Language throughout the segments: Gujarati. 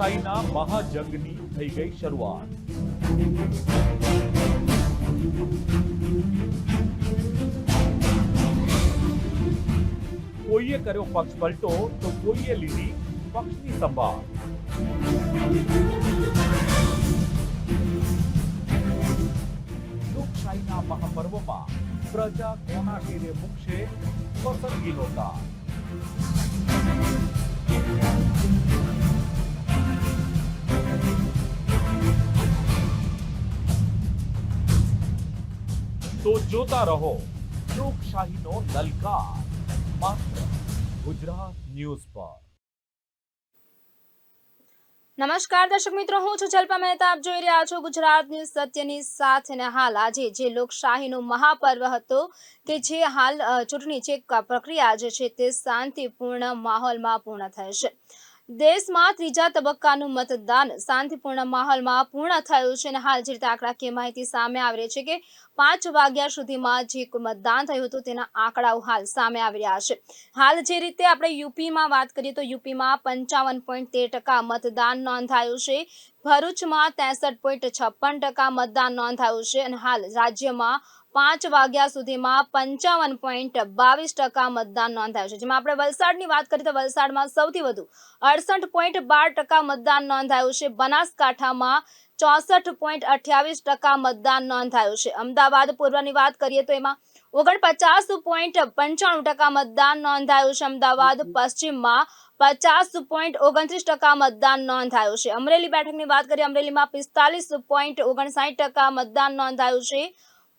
લોકશાહીના મહાજંગની થઈ ગઈ શરૂઆત. કોઈએ કર્યો પક્ષ પલટો, તો કોઈએ લીધી પક્ષની સંભાળ. લોકશાહીના મહાપર્વમાં પ્રજા કોના ઘેરે મૂકશે? પસંદગીનો તાર જોતા રહો. લોકશાહીનો લલકાર. માત્ર ગુજરાત ન્યૂઝ પર. નમસ્કાર, દર્શક મિત્રો, હું છું જલ્પા મહેતા. આપ જોઈ રહ્યા છો ગુજરાત ન્યૂઝ સત્યની સાથે ને હાલ. આજે જે લોકશાહીનો મહાપર્વ હતો કે જે હાલ ચૂંટણી જે પ્રક્રિયા જે છે તે શાંતિપૂર્ણ માહોલમાં પૂર્ણ થશે દેશમાં ત્રીજા તબક્કાનું મતદાન શાંતિપૂર્ણ માહોલમાં પૂર્ણ થયું છે અને હાલ જે રીતે આંકડાકીય માહિતી સામે આવી રહી છે કે પાંચ વાગ્યા સુધીમાં જે મતદાન થયું હતું તેના આંકડાઓ હાલ સામે આવી રહ્યા છે. હાલ જે રીતે આપણે યુપીમાં વાત કરીએ તો યુપીમાં પંચાવન પોઈન્ટ તેર ટકા મતદાન નોંધાયું છે. ભરૂચમાં ત્રેસઠ પોઈન્ટ છપ્પન ટકા મતદાન નોંધાયું છે અને હાલ રાજ્યમાં પાંચ વાગ્યા સુધીમાં પંચાવન પોઈન્ટ બાવીસ ટકા મતદાન નોંધાયું છે. જેમાં આપણે વલસાડની વાત કરીએ તો વલસાડમાં સૌથી વધુ અડસઠ પોઈન્ટ બાર ટકા મતદાન નોંધાયું છે. બનાસકાંઠામાં ચોસઠ પોઈન્ટ અઠ્યાવીસ ટકા મતદાન નોંધાયું છે. અમદાવાદ પૂર્વની વાત કરીએ તો એમાં ઓગણપચાસ પોઈન્ટ પંચાણું ટકા મતદાન નોંધાયું છે. અમદાવાદ પશ્ચિમમાં પચાસ પોઈન્ટ ઓગણત્રીસ ટકા મતદાન નોંધાયું છે. અમરેલી બેઠકની વાત કરીએ, અમરેલીમાં પિસ્તાલીસ પોઈન્ટ ઓગણસાઠ ટકા મતદાન નોંધાયું છે.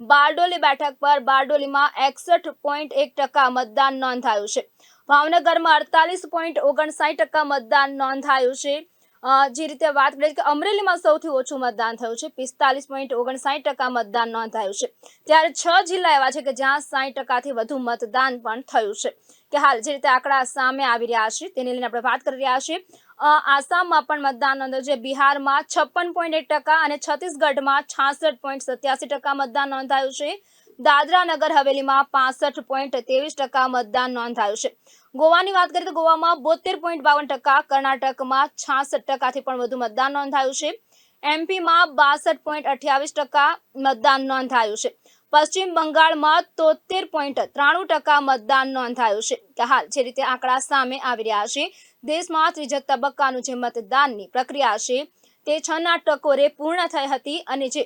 બારડોલી બેઠક પર બારડોલીમાં એકસઠ પોઈન્ટ એક ટકા મતદાન નોંધાયું છે. ભાવનગરમાં અડતાલીસ પોઈન્ટ ઓગણસાઠ ટકા મતદાન નોંધાયું છે. જે રીતે વાત કરીએ કે અમરેલીમાં સૌથી ઓછું મતદાન થયું છે. પિસ્તાલીસ પોઈન્ટ ઓગણસાઠ ટકા મતદાન નોંધાયું છે. ત્યારે છ જિલ્લા એવા છે કે જ્યાં સાઠ ટકાથી વધુ મતદાન પણ થયું છે. કે હાલ જે રીતે આંકડા સામે આવી રહ્યા છે, તેને લઈને આપણે વાત કરી રહ્યા છીએ. આસામમાં પણ મતદાન નોંધાયું છે. બિહારમાં છપ્પન પોઈન્ટ એક ટકા અને છત્તીસગઢમાં છાસઠ પોઈન્ટ સત્યાસી ટકા મતદાન નોંધાયું છે. દાદરા નગર હવેલીમાં પાસઠ પોઈન્ટ ત્રેવીસ ટકા મતદાન નોંધાયું છે. ગોવાની વાત કરીએ તો ગોવામાં બોતેર પોઈન્ટ બાવન ટકા, કર્ણાટકમાં છાસઠ ટકાથી પણ વધુ મતદાન નોંધાયું છે. એમપીમાં બાસઠ પોઈન્ટ અઠ્યાવીસ ટકા મતદાન નોંધાયું છે. પશ્ચિમ બંગાળમાં તોતેર પોઈન્ટ ત્રાણું ટકા મતદાન નોંધાયું છે. હાલ જે રીતે આંકડા સામે આવી રહ્યા છે દેશમાં ત્રીજા તબક્કાનું જે મતદાનની પ્રક્રિયા છે, તે છના ટકોરે પૂર્ણ થઈ હતી અને જે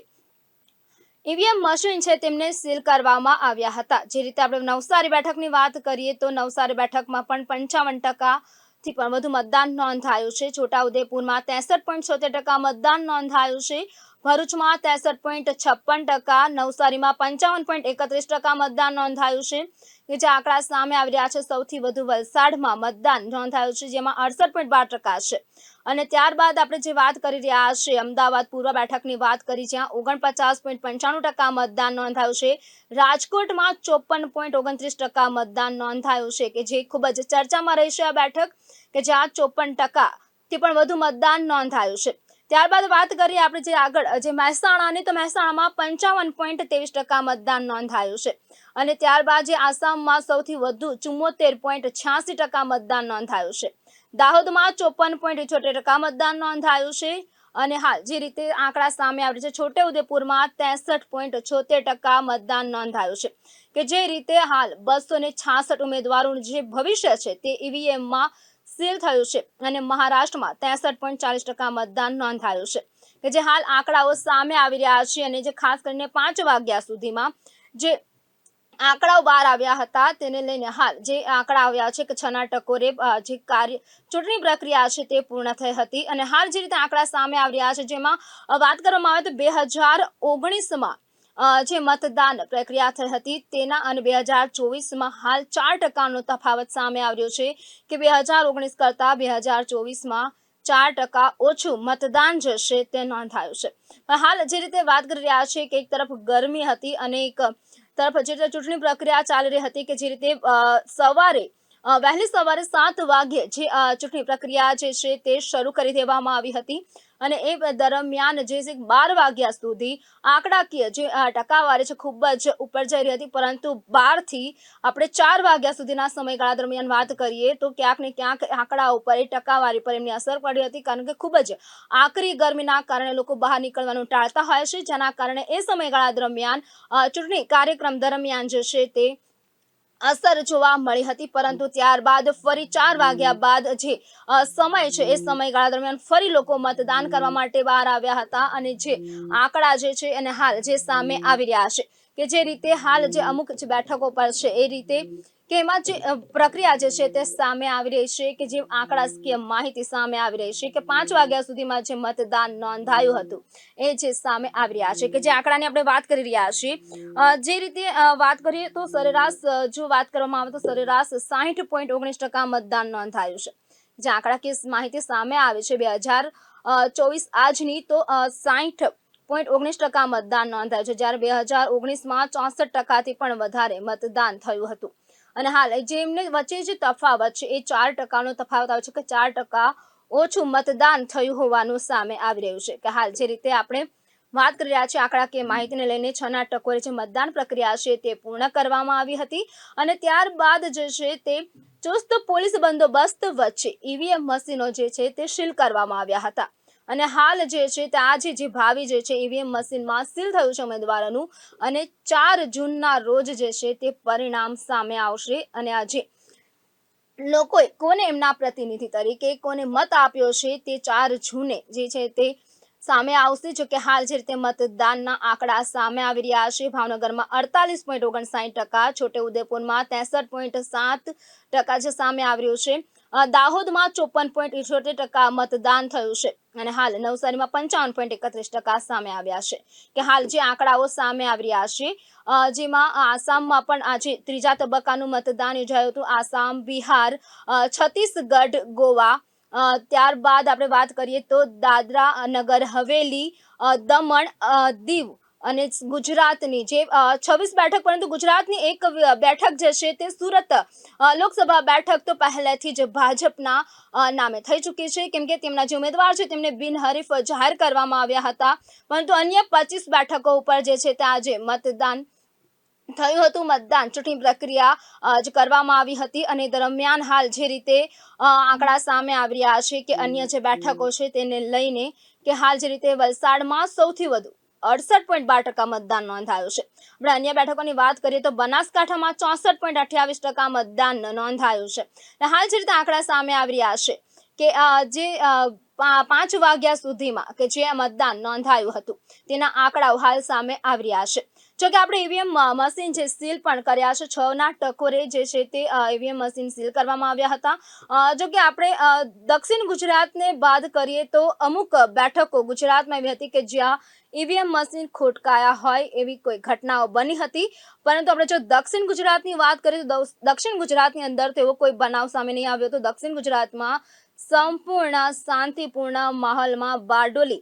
ઈવીએમ મશીન છે તેમને સીલ કરવામાં આવ્યા હતા. જે રીતે આપણે નવસારી બેઠકની વાત કરીએ તો નવસારી બેઠકમાં પણ પંચાવન ટકા થી પણ વધુ મતદાન નોંધાયું છે. છોટાઉદેપુરમાં ત્રેસઠ પોઈન્ટ છોતેર ટકા મતદાન નોંધાયું છે. ભરૂચમાં ત્રેસઠ પોઈન્ટ છપ્પન ટકા, નવસારીમાં પંચાવન પોઈન્ટ એકત્રીસ ટકા મતદાન નોંધાયું છે. કે જે આંકડા સામે આવી રહ્યા છે, સૌથી વધુ વલસાડમાં મતદાન નોંધાયું છે, જેમાં અડસઠ પોઈન્ટ બાર ટકા છે. અને ત્યારબાદ આપણે જે વાત કરી રહ્યા છે અમદાવાદ પૂર્વ બેઠકની વાત કરી, જ્યાં ઓગણપચાસ પોઈન્ટ પંચાણું ટકા મતદાન નોંધાયું છે. રાજકોટમાં ચોપન પોઈન્ટ ઓગણત્રીસ ટકા મતદાન નોંધાયું છે, કે જે ખૂબ જ ચર્ચામાં રહી છે આ બેઠક, કે જ્યાં ચોપન ટકાથી પણ વધુ મતદાન નોંધાયું છે. ત્યારબાદ વાત કરીએ આપણે જે આગળ, જે મહેસાણાની, તો મહેસાણામાં પંચાવન પોઈન્ટ ત્રેવીસ ટકા મતદાન નોંધાયું છે. અને ત્યારબાદ જે આસામમાં સૌથી વધુ ચુમ્મોતેર પોઈન્ટ છ્યાસી ટકા મતદાન નોંધાયું છે. દાહોદમાં ચોપન પોઈન્ટ ઇઠોતેર ટકા મતદાન નોંધાયું છે. અને હાલ જે રીતે આંકડા સામે આવે છે છોટેઉદેપુરમાં ત્રેસઠ પોઈન્ટ છોતેર ટકા મતદાન નોંધાયું છે. કે જે રીતે હાલ બસો ને છાસઠ ઉમેદવારોનું જે ભવિષ્ય છે, તે ઈવીએમમાં સીલ થયું છે અને મહારાષ્ટ્રમાં ત્રેસઠ પોઈન્ટ ચાલીસ ટકા મતદાન નોંધાયું છે કે જે હાલ આંકડાઓ સામે આવી રહ્યા છે અને જે ખાસ કરીને પાંચ વાગ્યા સુધીમાં જે આંકડાઓ બહાર આવ્યા હતા તેને લઈને હાલ જે આંકડા આવ્યા છે કે છના ટકોરે જે કાર્ય, ચૂંટણી પ્રક્રિયા છે તે પૂર્ણ થઈ હતી અને હાલ જે રીતે આંકડા સામે આવી રહ્યા છે જેમાં વાત કરવામાં આવે તો બે હજાર ઓગણીસમાં જે મતદાન પ્રક્રિયા થઈ હતી તેના અને બે હજાર ચોવીસમાં હાલ ચાર ટકાનો તફાવત સામે આવ્યો છે કે બે હજાર ઓગણીસ કરતાં બે હજાર ચોવીસમાં ચાર ટકા ઓછું મતદાન જશે તે નોંધાયું છે. હાલ જે રીતે વાત કરી રહ્યા છે કે એક તરફ ગરમી હતી અને એક તરફ જે રીતે ચૂંટણી પ્રક્રિયા ચાલી રહી હતી કે જે રીતે સવારે વહેલી સવારે સાત વાગ્યે જે ચૂંટણી પ્રક્રિયા જે છે તે શરૂ કરી દેવામાં આવી હતી. અને એ દરમિયાન જે છે બાર વાગ્યા સુધી આંકડાકીય જે ટકાવારી છે ખૂબ જ ઉપર જઈ રહી હતી. પરંતુ બારથી આપણે ચાર વાગ્યા સુધીના સમયગાળા દરમિયાન વાત કરીએ તો ક્યાંક ને ક્યાંક આંકડા ઉપર એ ટકાવારી પર એમની અસર પડી હતી. કારણ કે ખૂબ જ આકરી ગરમીના કારણે લોકો બહાર નીકળવાનું ટાળતા હોય છે. જેના કારણે એ સમયગાળા દરમિયાન ચૂંટણી કાર્યક્રમ દરમિયાન જે છે તે અસર જોવા મળી હતી પરંતુ ત્યારબાદ ફરી ચાર વાગ્યા બાદ જે સમય છે એ સમયગાળા દરમિયાન ફરી લોકો મતદાન કરવા માટે બહાર આવ્યા હતા અને જે આંકડા જે છે એને હાલ જે સામે આવી રહ્યા છે કે જે રીતે હાલ જે અમુક જે બેઠકો પર છે એ રીતે કે એમાં જે પ્રક્રિયા જે છે તે સામે આવી રહી છે કે જે આંકડાકીય માહિતી સામે આવી રહી છે કે પાંચ વાગ્યા સુધીમાં જે મતદાન નોંધાયું હતું એ જે સામે આવી રહ્યા છે કે જે આંકડાની આપણે વાત કરી રહ્યા છીએ. જે રીતે વાત કરીએ તો સરેરાશ જો વાત કરવામાં આવે તો સરેરાશ સાહીઠ પોઈન્ટ ઓગણીસ ટકા મતદાન નોંધાયું છે. જે આંકડાકીય માહિતી સામે આવી છે બે હજાર ચોવીસ આજની તો સાહીઠ પોઈન્ટ ઓગણીસ ટકા મતદાન નોંધાયું છે. જ્યારે બે હજાર ઓગણીસમાં ચોસઠ ટકાથી પણ વધારે મતદાન થયું હતું. અને હાલ જે એમને વચ્ચે જે તફાવત છે, એ ચાર ટકાનો તફાવત આવે છે કે ચાર ટકા ઓછું મતદાન થયું હોવાનું સામે આવી રહ્યું છે. કે હાલ જે રીતે આપણે વાત કરી રહ્યા છીએ આંકડાકીય માહિતીને લઈને છના ટકોરે જે મતદાન પ્રક્રિયા છે તે પૂર્ણ કરવામાં આવી હતી અને ત્યારબાદ જે છે તે ચુસ્ત પોલીસ બંદોબસ્ત વચ્ચે ઈવીએમ મશીનો જે છે તે સીલ કરવામાં આવ્યા હતા. અને હાલ જે છે તે આજે જે ભાવિ જે છે ઈવીએમ મશીનમાં સીલ થયું છે ઉમેદવારોનું અને ચાર જૂનના રોજ જે છે તે પરિણામ સામે આવશે અને આજે લોકોએ કોને એમના પ્રતિનિધિ તરીકે કોને મત આપ્યો છે તે ચાર જૂને જે છે તે સામે આવશે જો કે હાલ જે રીતે મતદાનના આંકડા સામે આવી રહ્યા છે ભાવનગરમાં અડતાલીસ પોઈન્ટ ઓગણસાઠ ટકા છોટેઉદેપુરમાં ત્રેસઠ પોઈન્ટ સાત ટકા જે સામે આવ્યું છે. દાહોદમાં ચોપન પોઈન્ટ ઇઠોતેર ટકા મતદાન થયું છે અને હાલ નવસારીમાં પંચાવન પોઈન્ટ એકત્રીસ ટકા સામે આવ્યા છે કે હાલ જે આંકડાઓ સામે આવી રહ્યા છે જેમાં આસામમાં પણ આજે ત્રીજા તબક્કાનું મતદાન યોજાયું હતું. આસામ, બિહાર છત્તીસગઢ, ગોવા ત્યારબાદ આપણે વાત કરીએ તો દાદરા નગર, હવેલી દમણ દીવ અને ગુજરાતની જે છવ્વીસ બેઠક, પરંતુ ગુજરાતની એક બેઠક જે છે તે સુરત લોકસભા બેઠક તો પહેલેથી જ ભાજપના નામે થઈ ચૂકી છે. કેમ કે તેમના જે ઉમેદવાર છે તેમને બિનહરીફ જાહેર કરવામાં આવ્યા હતા. પરંતુ અન્ય પચીસ બેઠકો ઉપર જે છે તે આજે મતદાન થયું હતું. મતદાન ચૂંટણી પ્રક્રિયા જ કરવામાં આવી હતી અને દરમિયાન હાલ જે રીતે આંકડા સામે આવી રહ્યા છે કે અન્ય જે બેઠકો છે તેને લઈને કે હાલ જે રીતે વલસાડમાં સૌથી વધુ અડસઠ પોઈન્ટ બાર ટકા મતદાન નોંધાયું છે. આપણે અન્ય બેઠકોની વાત કરીએ તો બનાસકાંઠામાં ચોસઠ પોઈન્ટ અઠ્યાવીસ ટકા મતદાન નોંધાયું છે. હાલ જે રીતે આંકડા સામે આવી રહ્યા છે કે જે પાંચ વાગ્યા સુધીમાં કે જે મતદાન નોંધાયું હતું, તેના આંકડાઓ હાલ સામે આવી રહ્યા છે. જો કે આપણે ઈવીએમ મશીન જે સીલ પણ કર્યા છે છ ના ટકોરે જે છે તે ઈવીએમ મશીન સીલ કરવામાં આવ્યા હતા. જો કે આપણે દક્ષિણ ગુજરાતને બાદ કરીએ તો અમુક બેઠકો ગુજરાતમાં એવી હતી કે જ્યાં ઈવીએમ મશીન ખોટકાયા હોય એવી કોઈ ઘટનાઓ બની હતી? પરંતુ આપણે જો દક્ષિણ ગુજરાતની વાત કરીએ તો દક્ષ- દક્ષિણ ગુજરાતની અંદર તો એવો કોઈ બનાવ સામે નહીં આવ્યો તો દક્ષિણ ગુજરાતમાં સંપૂર્ણ શાંતિપૂર્ણ માહોલમાં બારડોલી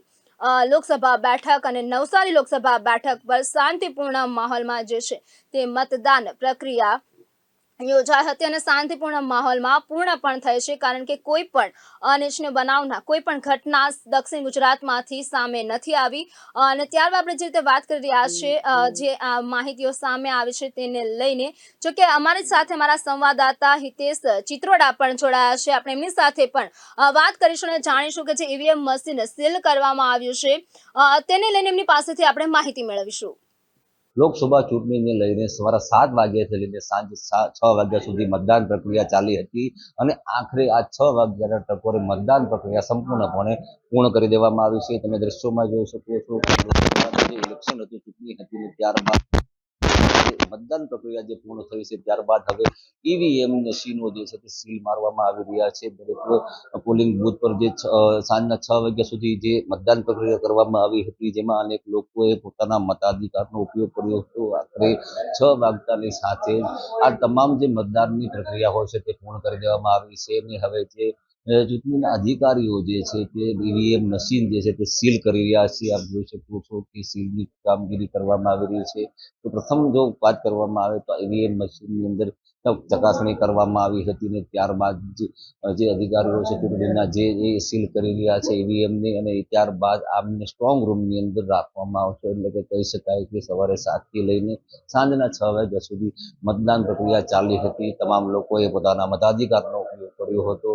લોકસભા બેઠક અને નવસારી લોકસભા બેઠક પર શાંતિપૂર્ણ માહોલમાં જે છે તે મતદાન પ્રક્રિયા યોજાઈ હતી અને શાંતિપૂર્ણ માહોલમાં પૂર્ણ પણ થઈ છે, કારણ કે કોઈ પણ અનિચ્છનીય બનાવના, કોઈ પણ ઘટના દક્ષિણ ગુજરાતમાંથી સામે નથી આવી. અને ત્યારબાદ આપણે જે રીતે વાત કરી રહ્યા છે જે માહિતીઓ સામે આવી છે તેને લઈને, જો કે અમારી સાથે મારા સંવાદદાતા હિતેશ ચિત્રોડા પણ જોડાયા છે. આપણે એમની સાથે પણ વાત કરીશું અને જાણીશું કે જે ઈવીએમ મશીન સીલ કરવામાં આવ્યું છે તેને લઈને એમની પાસેથી આપણે માહિતી મેળવીશું. લોકસભા ચૂંટણીને લઈને સવારે સાત વાગ્યાથી લઈને સાંજે છ વાગ્યા સુધી મતદાન પ્રક્રિયા ચાલી હતી અને આખરે આ છ વાગ્યાના ટકોરે મતદાન પ્રક્રિયા સંપૂર્ણપણે પૂર્ણ કરી દેવામાં આવી છે. તમે દ્રશ્યોમાં જોઈ શકો છો ઇલેક્શન હતું ચૂંટણી હતી ત્યારબાદ મતદાન પ્રક્રિયા જે પૂર્ણ થઈ છે, ત્યારબાદ હવે ઈવીએમ મશીનો જે છે તે સીલ મારવામાં આવી રહ્યા છે. દરેક પોલિંગ બૂથ પર જે સાંજના છ વાગ્યા સુધી જે મતદાન પ્રક્રિયા કરવામાં આવી હતી, જેમાં અનેક લોકોએ પોતાના મતાધિકારનો ઉપયોગ કર્યો હતો. આખરે છ વાગતાની સાથે આ તમામ જે મતદાનની પ્રક્રિયા હોય છે તે પૂર્ણ કરી દેવામાં આવી છે. અને હવે જે ચૂંટણીના અધિકારીઓ જે છે તે ઈવીએમ મશીન જે છે તે સીલ કરી રહ્યા છે. આપ જોઈ શકો છો કે સીલની કામગીરી કરવામાં આવી રહી છે. તો પ્રથમ જો વાત કરવામાં આવે તો ઈવીએમ મશીનની અંદર ચકાસણી કરવામાં આવી હતી ને ત્યારબાદ જે અધિકારીઓ છે ચૂંટણીના જે એ સીલ કરી રહ્યા છે ઈવીએમની અને ત્યારબાદ આમને સ્ટ્રોંગ રૂમની અંદર રાખવામાં આવશે એટલે કે કહી શકાય કે સવારે સાતથી લઈને સાંજના છ વાગ્યા સુધી મતદાન પ્રક્રિયા ચાલી હતી. તમામ લોકોએ પોતાના મતાધિકારનો ઉપયોગ કર્યો હતો.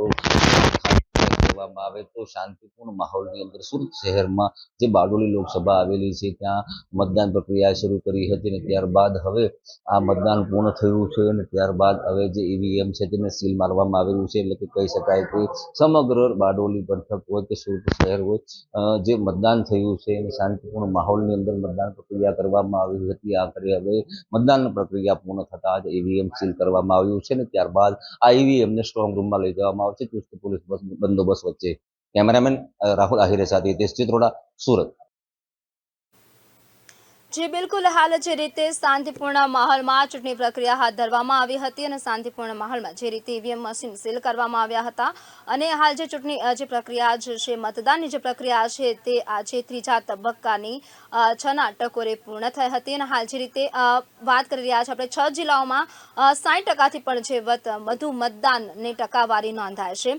કહેવામાં આવે તો શાંતિપૂર્ણ માહોલની અંદર સુરત શહેરમાં જે બારડોલી લોકસભા આવેલી છે, ત્યાં મતદાન પ્રક્રિયા શરૂ કરી હતી અને ત્યારબાદ હવે આ મતદાન પૂર્ણ થયું છે અને ત્યારબાદ હવે જે ઈવીએમ છે તેને સીલ મારવામાં આવેલું છે. એટલે કે કહી શકાય કે સમગ્ર બારડોલી પંથક હોય કે સુરત શહેર હોય જે મતદાન થયું છે અને શાંતિપૂર્ણ માહોલની અંદર મતદાન પ્રક્રિયા કરવામાં આવી હતી. આખરે હવે મતદાન પ્રક્રિયા પૂર્ણ થતાં જ ઈવીએમ સીલ કરવામાં આવ્યું છે અને ત્યારબાદ આ ઈવીએમને સ્ટ્રોંગ રૂમમાં લઈ જવામાં આવશે. ચુસ્ત પોલીસ બસ- બંદોબસ્ત વચ્ચે. કેમેરામેન રાહુલ આહિરે સાથે હિતેશ ચિત્રોડા સુરત. જે બિલકુલ હાલ જે રીતે શાંતિપૂર્ણ માહોલમાં ચૂંટણી પ્રક્રિયા હાથ ધરવામાં આવી હતી અને શાંતિપૂર્ણ માહોલમાં જે રીતે ઈવીએમ મશીન સીલ કરવામાં આવ્યા હતા અને હાલ જે ચૂંટણી જે પ્રક્રિયા જે છે, મતદાનની જે પ્રક્રિયા છે તે આજે ત્રીજા તબક્કાની છના ટકોરે પૂર્ણ થઈ હતી અને હાલ જે રીતે વાત કરી રહ્યા છે આપણે છ જિલ્લાઓમાં સાઠ ટકાથી પણ જે વધુ મતદાનની ટકાવારી નોંધાય છે.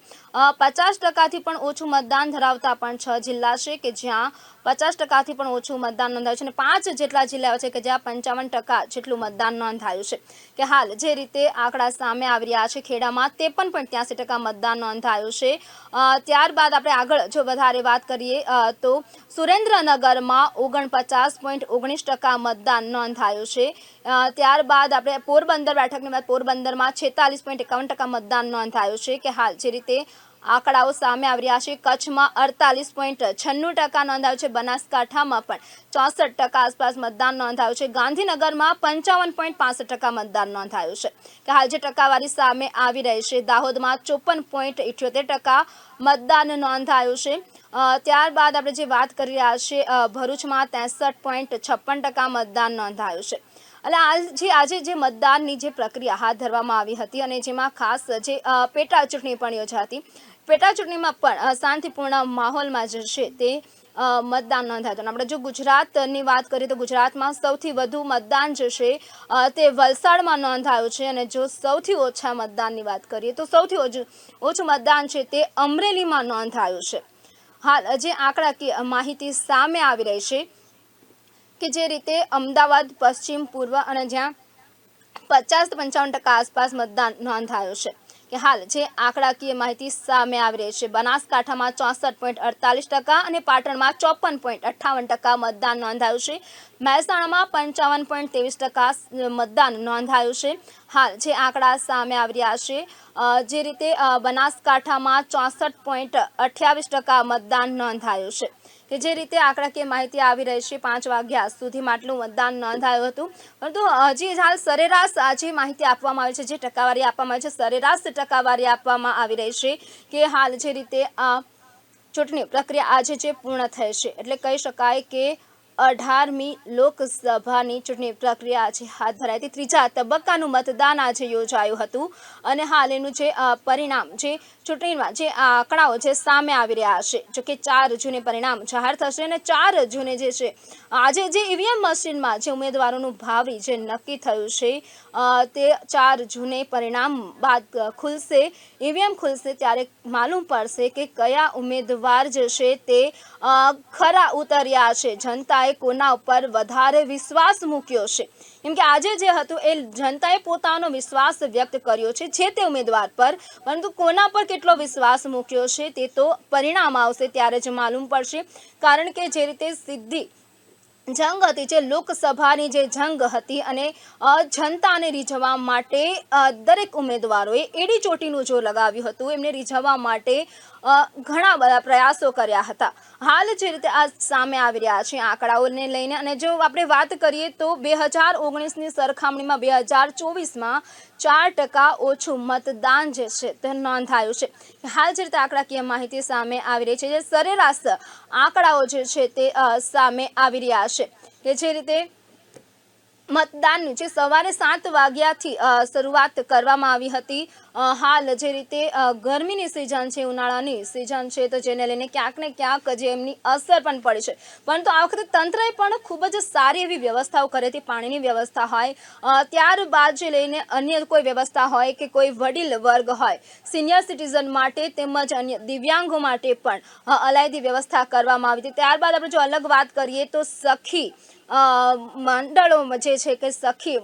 પચાસ ટકાથી પણ ઓછું મતદાન ધરાવતા પણ છ જિલ્લા છે કે જ્યાં પચાસ ટકાથી પણ ઓછું મતદાન નોંધાયું છે અને પાંચ જેટલા જિલ્લાઓ છે કે જ્યાં પંચાવન ટકા જેટલું મતદાન નોંધાયું છે. કે હાલ જે રીતે આંકડા સામે આવી રહ્યા છે ખેડામાં, તે પોઈન્ટ ત્યાસી ટકા મતદાન નોંધાયું છે. ત્યારબાદ આપણે આગળ જો વધારે વાત કરીએ તો સુરેન્દ્રનગરમાં ઓગણપચાસ પોઈન્ટ ઓગણીસ ટકા મતદાન નોંધાયું છે. ત્યારબાદ આપણે પોરબંદર બેઠકની વાત, પોરબંદરમાં છેતાલીસ પોઈન્ટ એકાવન ટકા મતદાન નોંધાયું છે. કે હાલ જે રીતે આંકડાઓ સામે આવી રહ્યા છે. કચ્છમાં અડતાલીસ પોઈન્ટ છન્નું ટકા નોંધાયું છે. બનાસકાંઠામાં પણ ચોસઠ ટકા આસપાસ મતદાન નોંધાયું છે. ગાંધીનગરમાં પંચાવન પોઈન્ટ પાસઠ ટકા મતદાન નોંધાયું છે. કે હાલ જે ટકાવારી સામે આવી રહી છે, દાહોદમાં ચોપન પોઈન્ટ ઇઠ્યોતેર ટકા મતદાન નોંધાયું છે. ત્યારબાદ આપણે જે વાત કરી રહ્યા છીએ ભરૂચમાં ત્રેસઠ પોઈન્ટ છપ્પન ટકા મતદાન નોંધાયું છે. એટલે આજે આજે જે મતદાનની જે પ્રક્રિયા હાથ ધરવામાં આવી હતી અને જેમાં ખાસ જે પેટા ચૂંટણી પણ યોજાઈ હતી પેટા ચૂંટણીમાં પણ શાંતિપૂર્ણ માહોલમાં જે છે તે મતદાન નોંધાયું હતું આપણે જો ગુજરાતની વાત કરીએ તો ગુજરાતમાં સૌથી વધુ મતદાન જે છે તે વલસાડમાં નોંધાયું છે. અને જો સૌથી ઓછા મતદાનની વાત કરીએ તો સૌથી ઓછું ઓછું મતદાન છે તે અમરેલીમાં નોંધાયું છે. હાલ જે આંકડાકીય માહિતી સામે આવી રહી છે કે જે રીતે અમદાવાદ, પશ્ચિમ, પૂર્વ અને જ્યાં પચાસ પંચાવન ટકા આસપાસ મતદાન નોંધાયું છે. કે હાલ જે આંકડાકીય માહિતી સામે આવી રહી છે, બનાસકાંઠામાં ચોસઠ પોઈન્ટ અડતાલીસ ટકા અને પાટણમાં ચોપન પોઈન્ટ અઠ્ઠાવન ટકા મતદાન નોંધાયું છે. મહેસાણામાં પંચાવન પોઈન્ટ ત્રેવીસ ટકા મતદાન નોંધાયું છે. હાલ જે આંકડા સામે આવી રહ્યા છે જે રીતે બનાસકાંઠામાં ચોસઠ પોઈન્ટ અઠ્યાવીસ ટકા મતદાન નોંધાયું છે. કે જે રીતે આંકડાકીય માહિતી આવી રહી છે પાંચ વાગ્યા સુધીમાં આટલું મતદાન નોંધાયું હતું. પરંતુ હજી હાલ સરેરાશ આજે માહિતી આપવામાં આવી છે, જે ટકાવારી આપવામાં આવી છે, સરેરાશ ટકાવારી આપવામાં આવી રહી છે કે હાલ જે રીતે આ ચૂંટણી પ્રક્રિયા આજે જે પૂર્ણ થઈ છે. એટલે કહી શકાય કે અઢારમી લોકસભાની ચૂંટણી પ્રક્રિયા આજે હાથ ધરાઈ હતી. ત્રીજા તબક્કાનું મતદાન આજે યોજાયું હતું અને હાલ એનું જે પરિણામ જે ચૂંટણીમાં જે આંકડાઓ જે સામે આવી રહ્યા છે, જો કે ચાર જૂને પરિણામ જાહેર થશે અને ચાર જૂને જે છે, આજે જે ઈવીએમ મશીનમાં જે ઉમેદવારોનું ભાવિ જે નક્કી થયું છે તે ચાર જૂને પરિણામ બાદ ખુલશે. ઈવીએમ ખુલશે ત્યારે માલુમ પડશે કે કયા ઉમેદવાર જે છે તે ખરા ઉતર્યા છે. જનતાએ કોના ઉપર વધારે વિશ્વાસ મૂક્યો છે. કેમ કે આજે જે હતું એ જનતાએ પોતાનો વિશ્વાસ વ્યક્ત કર્યો છે જે તે ઉમેદવાર પર. પરંતુ કોના પર કેટલો વિશ્વાસ મૂક્યો છે તે તો પરિણામ આવશે ત્યારે જ માલુમ પડશે. કારણ કે જે રીતે સીધી જંગ હતી, જે લોકસભાની જે જંગ હતી અને જનતાને રીઝવવા માટે દરેક ઉમેદવારોએ એડી ચોટીનું જો લગાવ્યું હતું. એમને રીઝવવા માટે ઘણા બધા પ્રયાસો કર્યા હતા. હાલ જે રીતે આ સામે આવી રહ્યા છે આંકડાઓને લઈને અને જો આપણે વાત કરીએ તો બે હજાર ઓગણીસની સરખામણીમાં બે હજાર ચોવીસમાં ચાર ટકા ઓછું મતદાન જે છે તે નોંધાયું છે. હાલ જે રીતે આંકડાકીય માહિતી સામે આવી રહી છે, જે સરેરાશ આંકડાઓ જે છે તે સામે આવી રહ્યા છે કે જે રીતે મતદાનની જે સવારે સાત વાગ્યાથી શરૂઆત કરવામાં આવી હતી હાલ જે રીતે ગરમીની સિઝન છે, ઉનાળાની સિઝન છે, તો જેને લઈને ક્યાંક ને ક્યાંક જે એમની અસર પણ પડી છે. પરંતુ આ વખતે તંત્રએ પણ ખૂબ જ સારી એવી વ્યવસ્થાઓ કરી હતી, પાણીની વ્યવસ્થા હોય. ત્યારબાદ જે લઈને અન્ય કોઈ વ્યવસ્થા હોય કે કોઈ વડીલ વર્ગ હોય, સિનિયર સિટીઝન માટે તેમજ અન્ય દિવ્યાંગો માટે પણ અલાયદી વ્યવસ્થા કરવામાં આવી હતી. ત્યારબાદ આપણે જો અલગ વાત કરીએ તો સખી મંડળો જે છે કે સખી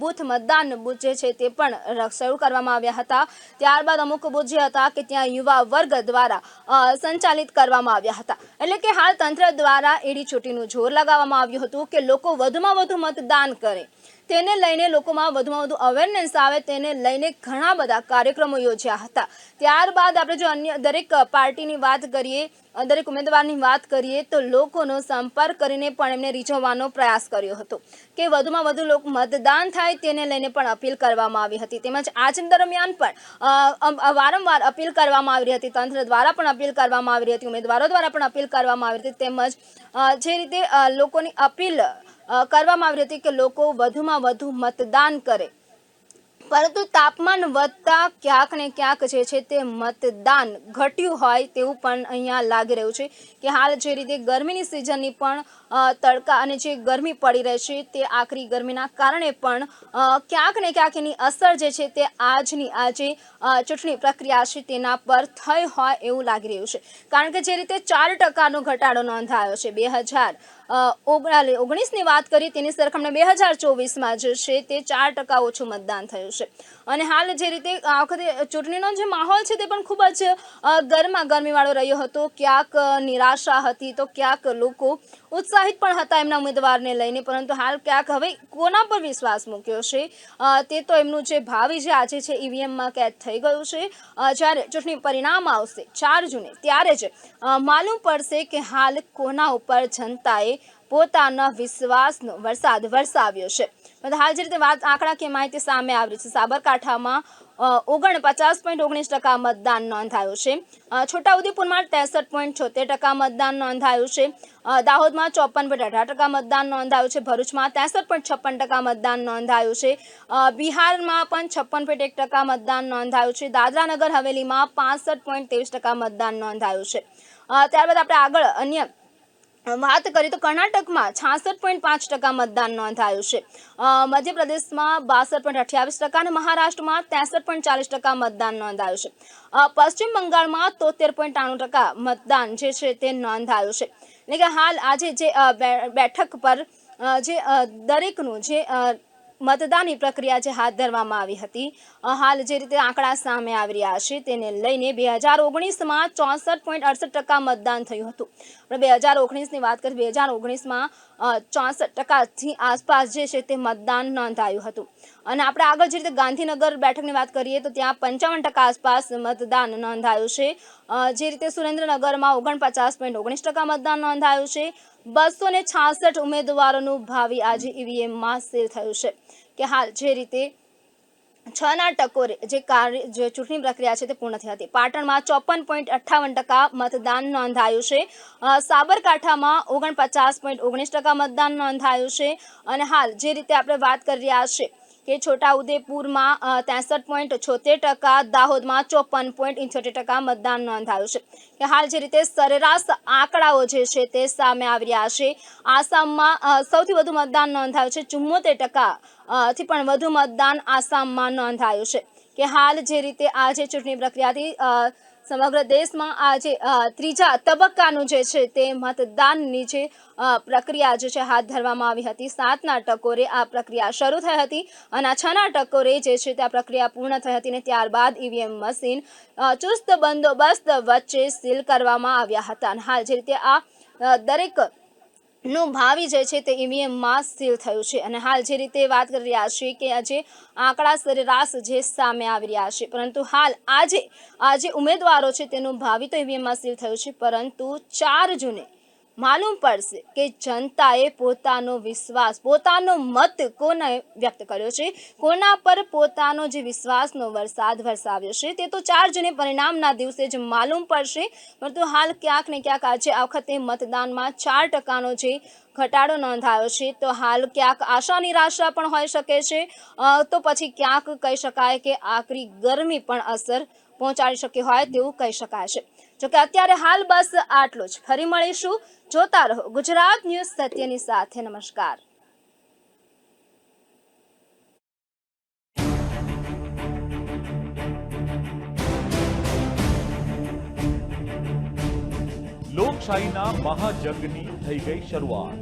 બૂથ, મતદાન બૂથ જે છે તે પણ શરૂ કરવામાં આવ્યા હતા. ત્યારબાદ અમુક જે હતા કે ત્યાં યુવા વર્ગ દ્વારા સંચાલિત કરવામાં આવ્યા હતા. એટલે કે હાલ તંત્ર દ્વારા એડી ચોટીનું જોર લગાવવામાં આવ્યું હતું કે લોકો વધુમાં વધુ મતદાન કરે. તેને લઈને લોકોમાં વધુમાં વધુ અવેરનેસ આવે, તેને લઈને ઘણા બધા કાર્યક્રમો યોજ્યા હતા. ત્યારબાદ આપણે જો અન્ય દરેક પાર્ટીની વાત કરીએ, દરેક ઉમેદવારની વાત કરીએ, તો લોકોનો સંપર્ક કરીને પણ એમને રીઝવવાનો પ્રયાસ કર્યો હતો કે વધુમાં વધુ લોકો મતદાન થાય તેને લઈને પણ અપીલ કરવામાં આવી હતી. તેમજ આજ દરમિયાન પણ વારંવાર અપીલ કરવામાં આવી હતી. તંત્ર દ્વારા પણ અપીલ કરવામાં આવી હતી. ઉમેદવારો દ્વારા પણ અપીલ કરવામાં આવી હતી. તેમજ જે રીતે લોકોની અપીલ કરવામાં આવી હતી કે લોકો વધુમાં વધુ મતદાન કરે. પરંતુ તાપમાન વધતા ક્યાંક ને ક્યાંક જે છે તે મતદાન ઘટ્યું હોય તેવું પણ અહીંયા લાગી રહ્યું છે કે હાલ જે રીતે ગરમીની સિઝનની પણ તડકા અને જે ગરમી પડી રહી છે તે આકરી ગરમીના કારણે પણ ક્યાંક ને ક્યાંક એની અસર જે છે તે આજની આ જે ચૂંટણી પ્રક્રિયા છે તેના પર થઈ હોય એવું લાગી રહ્યું છે. કારણ કે જે રીતે ચાર ટકાનો ઘટાડો નોંધાયો છે. બે હજાર ઓગણીસની વાત કરીએ તેની સરખામણી બે હજાર ચોવીસમાં જે છે તે ચાર ટકા ઓછું મતદાન થયું છે. અને હાલ જે રીતે આ વખતે ચૂંટણીનો જે માહોલ છે તે પણ ખૂબ જ ગરમા, ગરમીવાળો રહ્યો હતો. ક્યાંક નિરાશા હતી તો ક્યાંક લોકો ઉત્સાહિત પણ હતા એમના ઉમેદવારને લઈને. પરંતુ હાલ ક્યાંક હવે કોના પર વિશ્વાસ મૂક્યો છે? તે તો એમનું જે ભાવિ જે આજે છે ઈવીએમમાં કેદ થઈ ગયું છે. જ્યારે ચૂંટણી પરિણામ આવશે ચાર જૂને ત્યારે જ માલુમ પડશે કે હાલ કોના ઉપર જનતાએ પોતાના વિશ્વાસનો વરસાદ વરસાવ્યો છે. હાલ જે રીતે વાત આંકડાકીય માહિતી સામે આવી છે, સાબરકાંઠામાં ઓગણપચાસ પોઈન્ટ ઓગણીસ ટકા મતદાન નોંધાયું છે. છોટાઉદેપુરમાં ત્રેસઠ પોઈન્ટ છોતેર ટકા મતદાન નોંધાયું છે. દાહોદમાં ચોપન પોઈન્ટ અઢાર ટકા મતદાન નોંધાયું છે. ભરૂચમાં ત્રેસઠ પોઈન્ટ છપ્પન ટકા મતદાન નોંધાયું છે. બિહારમાં પણ છપ્પન પોઈન્ટ એક ટકા મતદાન નોંધાયું છે. દાદરાનગર હવેલીમાં પાસઠ પોઈન્ટ ત્રેવીસ ટકા મતદાન નોંધાયું છે. ત્યારબાદ આપણે આગળ અન્ય વાત કરીએ તો કર્ણાટકમાં છાસઠ પોઈન્ટ પાંચ ટકા મતદાન નોંધાયું છે. મધ્યપ્રદેશમાં બાસઠ પોઈન્ટ અઠ્યાવીસ ટકા અને મહારાષ્ટ્રમાં ત્રેસઠ પોઈન્ટ ચાલીસ ટકા મતદાન નોંધાયું છે. પશ્ચિમ બંગાળમાં તોતેર પોઈન્ટ ત્રાણું ટકા મતદાન જે છે તે નોંધાયું છે. એટલે કે હાલ આજે જે બેઠક પર જે દરેકનું જે મતદાનની પ્રક્રિયા જે હાથ ધરવામાં આવી હતી. હાલ જે રીતે આંકડા સામે આવી રહ્યા છે તેને લઈને બે હજાર ઓગણીસમાં ચોસઠ પોઈન્ટ અડસઠ ટકા મતદાન થયું હતું. આપણે બે હજાર ઓગણીસની વાત કરીએ, બે હજાર ઓગણીસમાં ચોસઠ ટકાથી આસપાસ જે છે તે મતદાન નોંધાયું હતું. અને આપણે આગળ જે રીતે ગાંધીનગર બેઠકની વાત કરીએ તો ત્યાં પંચાવન ટકા આસપાસ મતદાન નોંધાયું છે. જે રીતે સુરેન્દ્રનગરમાં ઓગણપચાસ પોઈન્ટ ઓગણીસ ટકા મતદાન નોંધાયું છે. બસો ને છાસઠ ઉમેદવારોનું ભાવિ આજે ઈવીએમમાં સીલ થયું છે. કે હાલ જે રીતે છના ટકોરે જે કાર્ય જે ચૂંટણી પ્રક્રિયા છે તે પૂર્ણ થઈ હતી. પાટણમાં ચોપન પોઈન્ટ અઠ્ઠાવન ટકા મતદાન નોંધાયું છે. સાબરકાંઠામાં ઓગણપચાસ પોઈન્ટ ઓગણીસ ટકા મતદાન નોંધાયું છે. અને હાલ જે રીતે આપણે વાત કરી રહ્યા છે કે છોટાઉદેપુરમાં ત્રેસઠ પોઈન્ટ છોતેર ટકા, દાહોદમાં ચોપન પોઈન્ટ ઇઠ્યોતેર ટકા મતદાન નોંધાયું છે. કે હાલ જે રીતે સરેરાશ આંકડાઓ જે છે તે સામે આવી રહ્યા છે. આસામમાં સૌથી વધુ મતદાન નોંધાયું છે, ચુમ્મોતેર ટકા થી પણ વધુ મતદાન આસામમાં નોંધાયું છે. કે હાલ જે રીતે આ જે ચૂંટણી પ્રક્રિયાથી સમગ્ર દેશમાં આ જે ત્રીજા તબક્કાનું જે છે તે મતદાનની જે પ્રક્રિયા જે છે હાથ ધરવામાં આવી હતી. સાતના ટકોરે આ પ્રક્રિયા શરૂ થઈ હતી અને છના ટકોરે જે છે તે પ્રક્રિયા પૂર્ણ થઈ હતી અને ત્યારબાદ ઈવીએમ મશીન ચુસ્ત બંદોબસ્ત વચ્ચે સીલ કરવામાં આવ્યા હતા. અને હાલ જે રીતે આ દરેક નું ભાવિ જે છે તે ઈવીએમમાં સીલ થયું છે. અને હાલ જે રીતે વાત કરી રહ્યા છીએ કે આજે આંકડા સરેરાશ જે સામે આવી રહ્યા છે. પરંતુ હાલ આજે આજે ઉમેદવારો છે તેનું ભાવિ તો ઈવીએમમાં સીલ થયું છે, પરંતુ ચાર જૂને માલુમ પડશે કે જનતાએ પોતાનો વિશ્વાસ, પોતાનો મત કોને વ્યક્ત કર્યો છે? કોના પર પોતાનો જે વિશ્વાસનો વરસાદ વરસાવ્યો છે તે તો ચાર જૂને પરિણામના દિવસે જ માલુમ પડશે. પરંતુ હાલ ક્યાંક ને ક્યાંક આજે આ વખતે મતદાનમાં ચાર ટકાનો જે ઘટાડો નોંધાયો છે તો હાલ ક્યાંક આશા નિરાશા પણ હોઈ શકે છે. તો પછી ક્યાંક કહી શકાય કે આકરી ગરમી પણ અસર પહોંચાડી શકી હોય તેવું કહી શકાય છે. જોકે અત્યારે હાલ બસ આટલું જ. ફરી મળીશું. જોતા રહો. ગુજરાત ન્યૂઝ સત્યની સાથે. નમસ્કાર. લોકશાહીના મહાજગની થઈ ગઈ શરૂઆત.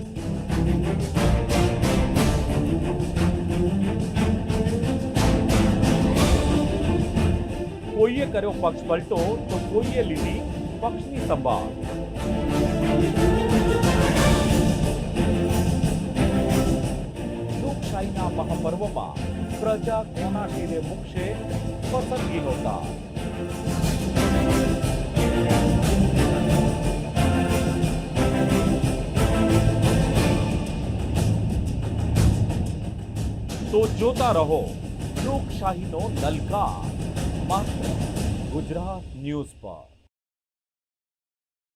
કોઈએ કર્યો પક્ષ પલટો, તો કોઈએ લીધી પક્ષની સંભાળ. લોકશાહીના મહાપર્વમાં પ્રજા કોના શિરે મૂકશે પસંદગીનો તાર તો જોતા રહો, લોકશાહીનો લલકાર માત્ર ગુજરાત ન્યૂઝ પર